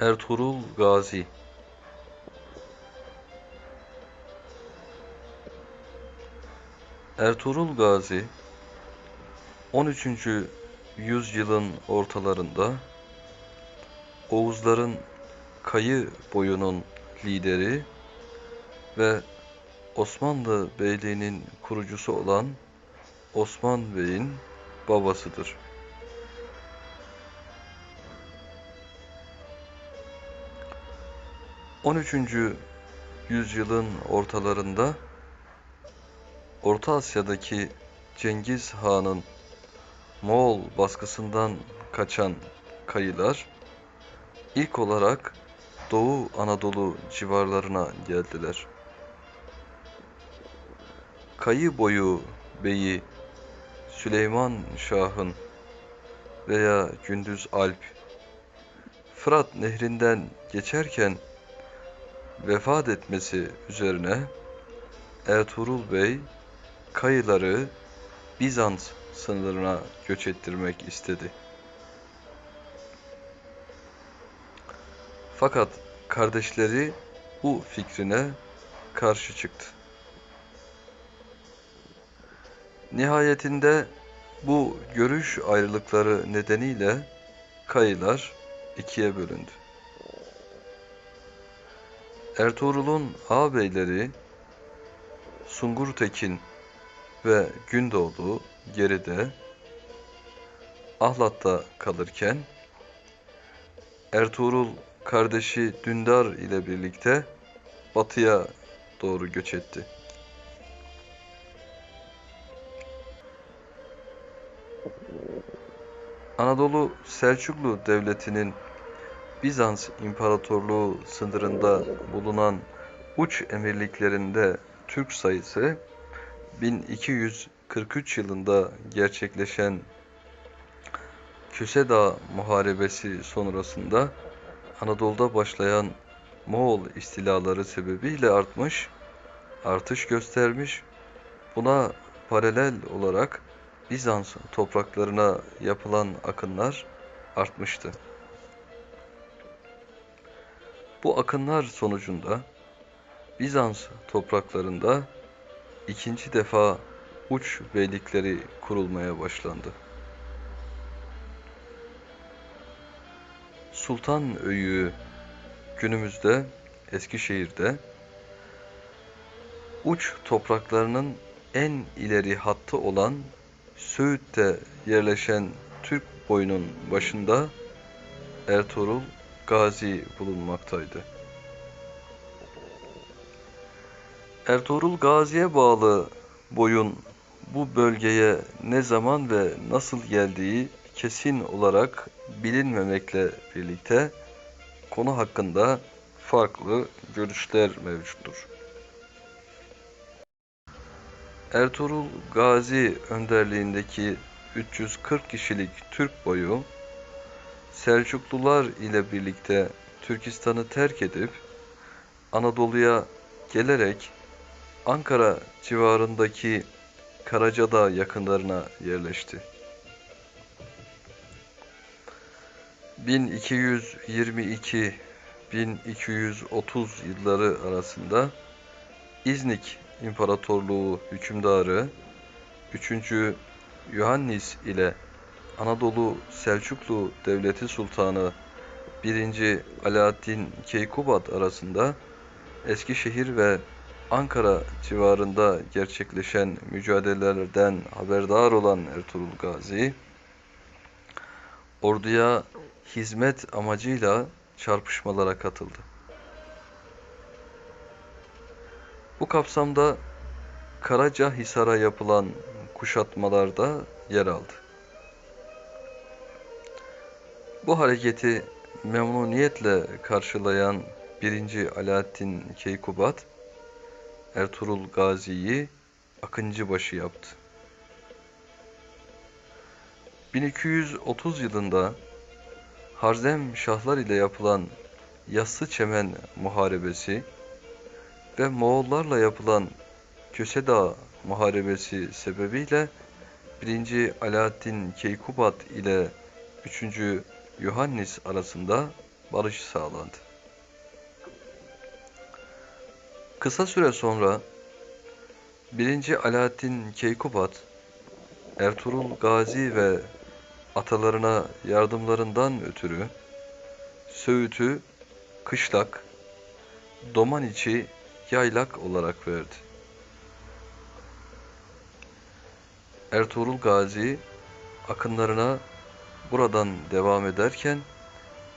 Ertuğrul Gazi Ertuğrul Gazi 13. yüzyılın ortalarında Oğuzların Kayı boyunun lideri ve Osmanlı Beyliği'nin kurucusu olan Osman Bey'in babasıdır. 13. yüzyılın ortalarında Orta Asya'daki Cengiz Han'ın Moğol baskısından kaçan kayılar ilk olarak Doğu Anadolu civarlarına geldiler. Kayı boyu beyi Süleyman Şah'ın veya Gündüz Alp Fırat nehrinden geçerken vefat etmesi üzerine Ertuğrul Bey Kayıları Bizans sınırına göç ettirmek istedi. Fakat kardeşleri bu fikrine karşı çıktı. Nihayetinde bu görüş ayrılıkları nedeniyle Kayılar ikiye bölündü. Ertuğrul'un ağabeyleri Sungurtekin ve Gündoğdu geride Ahlat'ta kalırken Ertuğrul kardeşi Dündar ile birlikte batıya doğru göç etti. Anadolu Selçuklu Devleti'nin Bizans İmparatorluğu sınırında bulunan uç emirliklerinde Türk sayısı 1243 yılında gerçekleşen Köse Dağı Muharebesi sonrasında Anadolu'da başlayan Moğol istilaları sebebiyle artmış, artış göstermiş. Buna paralel olarak Bizans topraklarına yapılan akınlar artmıştı. Bu akınlar sonucunda Bizans topraklarında ikinci defa uç beylikleri kurulmaya başlandı. Sultan Öyüğü günümüzde Eskişehir'de uç topraklarının en ileri hattı olan Söğüt'te yerleşen Türk boyunun başında Ertuğrul Gazi bulunmaktaydı. Ertuğrul Gazi'ye bağlı boyun bu bölgeye ne zaman ve nasıl geldiği kesin olarak bilinmemekle birlikte konu hakkında farklı görüşler mevcuttur. Ertuğrul Gazi önderliğindeki 340 kişilik Türk boyu Selçuklular ile birlikte Türkistan'ı terk edip Anadolu'ya gelerek Ankara civarındaki Karacadağ yakınlarına yerleşti. 1222-1230 yılları arasında İznik İmparatorluğu hükümdarı 3. Yuhannis ile Anadolu Selçuklu Devleti Sultanı 1. Alaaddin Keykubat arasında Eskişehir ve Ankara civarında gerçekleşen mücadelelerden haberdar olan Ertuğrul Gazi, orduya hizmet amacıyla çarpışmalara katıldı. Bu kapsamda Karacahisar'a yapılan kuşatmalarda yer aldı. Bu hareketi memnuniyetle karşılayan 1. Alaaddin Keykubat, Ertuğrul Gazi'yi Akıncıbaşı yaptı. 1230 yılında Harzem Şahlar ile yapılan Yassı Çemen Muharebesi ve Moğollarla yapılan Kösedağ Muharebesi sebebiyle 1. Alaaddin Keykubat ile 3. Yuhannis arasında barış sağlandı. Kısa süre sonra 1. Alaaddin Keykubat, Ertuğrul Gazi ve atalarına yardımlarından ötürü Söğüt'ü kışlak, Domaniçi yaylak olarak verdi. Ertuğrul Gazi akınlarına buradan devam ederken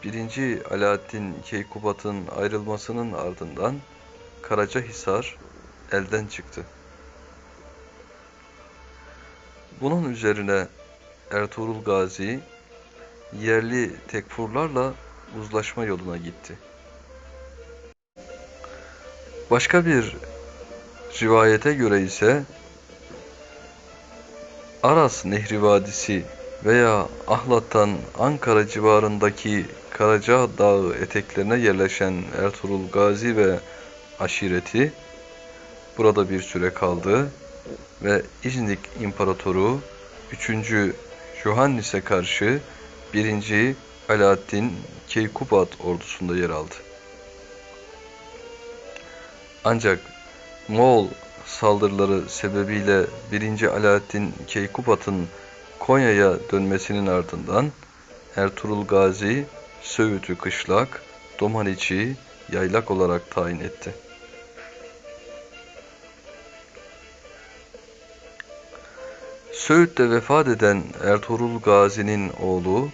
1. Alaaddin Keykubat'ın ayrılmasının ardından Karacahisar elden çıktı. Bunun üzerine Ertuğrul Gazi yerli tekfurlarla uzlaşma yoluna gitti. Başka bir rivayete göre ise Aras Nehri Vadisi veya Ahlat'tan Ankara civarındaki Karaca Dağı eteklerine yerleşen Ertuğrul Gazi ve aşireti burada bir süre kaldı ve İznik İmparatoru 3. Johannis'e karşı 1. Alaaddin Keykubat ordusunda yer aldı. Ancak Moğol saldırıları sebebiyle 1. Alaaddin Keykubat'ın Konya'ya dönmesinin ardından Ertuğrul Gazi Söğüt'ü kışlak, Domaniçi yaylak olarak tayin etti. Söğüt'te vefat eden Ertuğrul Gazi'nin oğlu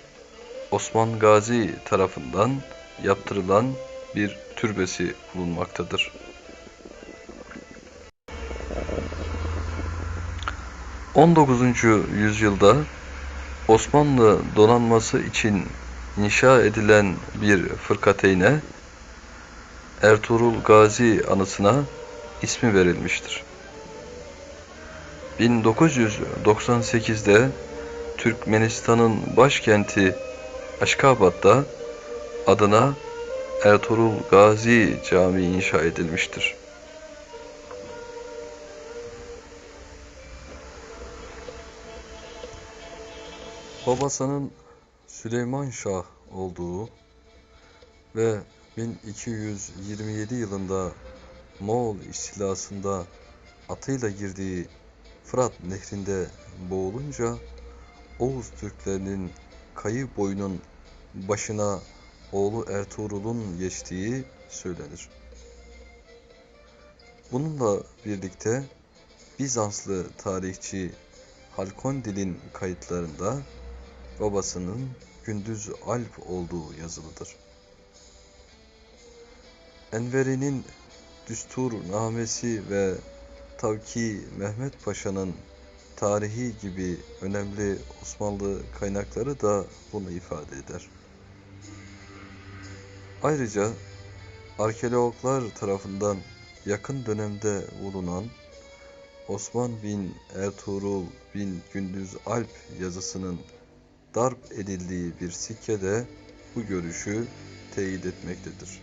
Osman Gazi tarafından yaptırılan bir türbesi bulunmaktadır. 19. yüzyılda Osmanlı donanması için inşa edilen bir fırkateyne Ertuğrul Gazi anısına ismi verilmiştir. 1998'de Türkmenistan'ın başkenti Aşkabat'ta adına Ertuğrul Gazi Camii inşa edilmiştir. Babasının Süleyman Şah olduğu ve 1227 yılında Moğol istilasında atıyla girdiği Fırat nehrinde boğulunca Oğuz Türklerinin kayı boyunun başına oğlu Ertuğrul'un geçtiği söylenir. Bununla birlikte Bizanslı tarihçi Halkondil'in kayıtlarında babasının Gündüz Alp olduğu yazılıdır. Enveri'nin Düsturnamesi ve Tavki Mehmet Paşa'nın tarihi gibi önemli Osmanlı kaynakları da bunu ifade eder. Ayrıca arkeologlar tarafından yakın dönemde bulunan Osman bin Ertuğrul bin Gündüz Alp yazısının darp edildiği bir sikke de bu görüşü teyit etmektedir.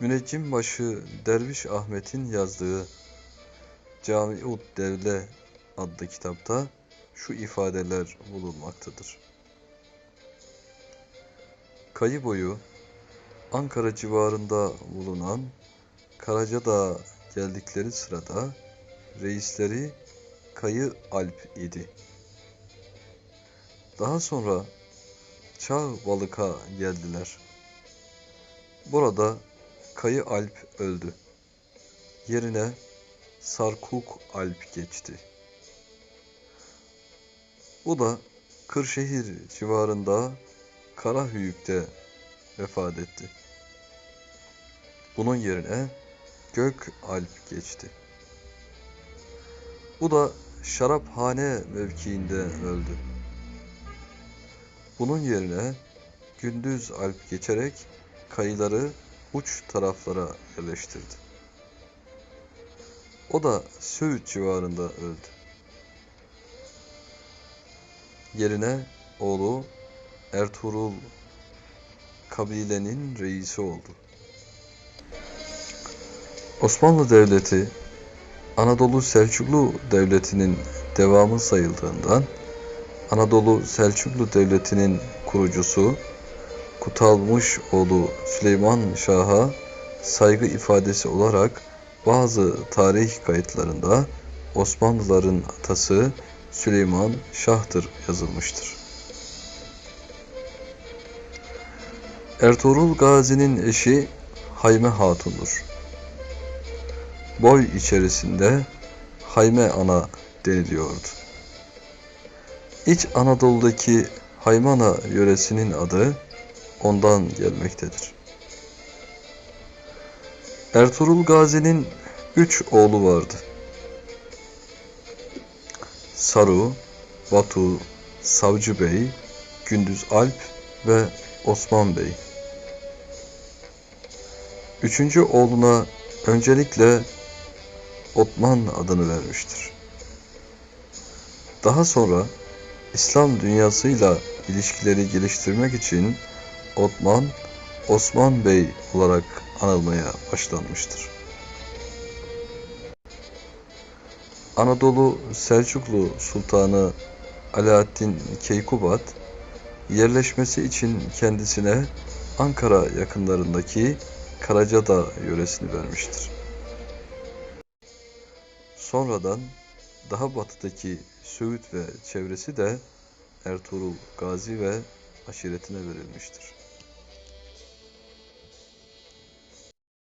Müneccimbaşı Derviş Ahmet'in yazdığı Camiud Devle adlı kitapta şu ifadeler bulunmaktadır. Kayı boyu Ankara civarında bulunan Karacadağ'a geldikleri sırada reisleri Kayı Alp idi. Daha sonra Çağ Balık'a geldiler. Burada Kayı Alp öldü. Yerine Sarkuk Alp geçti. Bu da Kırşehir civarında Karahüyük'te vefat etti. Bunun yerine Gök Alp geçti. Bu da Şaraphane mevkiinde öldü. Bunun yerine Gündüz Alp geçerek kayıları uç taraflara yerleştirdi. O da Söğüt civarında öldü. Yerine oğlu Ertuğrul kabilenin reisi oldu. Osmanlı Devleti Anadolu Selçuklu Devleti'nin devamı sayıldığından Anadolu Selçuklu Devleti'nin kurucusu Kutalmış oğlu Süleyman Şah'a saygı ifadesi olarak bazı tarih kayıtlarında Osmanlıların atası Süleyman Şah'tır yazılmıştır. Ertuğrul Gazi'nin eşi Hayme Hatun'dur. Boy içerisinde Hayme Ana deniliyordu. İç Anadolu'daki Haymana yöresinin adı ondan gelmektedir. Ertuğrul Gazi'nin üç oğlu vardı. Saru, Batu, Savcı Bey, Gündüz Alp ve Osman Bey. Üçüncü oğluna öncelikle Otman adını vermiştir. Daha sonra İslam dünyasıyla ilişkileri geliştirmek için Otman, Osman Bey olarak anılmaya başlanmıştır. Anadolu Selçuklu Sultanı Alaaddin Keykubat yerleşmesi için kendisine Ankara yakınlarındaki Karacadağ yöresini vermiştir. Sonradan daha batıdaki Söğüt ve çevresi de Ertuğrul Gazi ve aşiretine verilmiştir.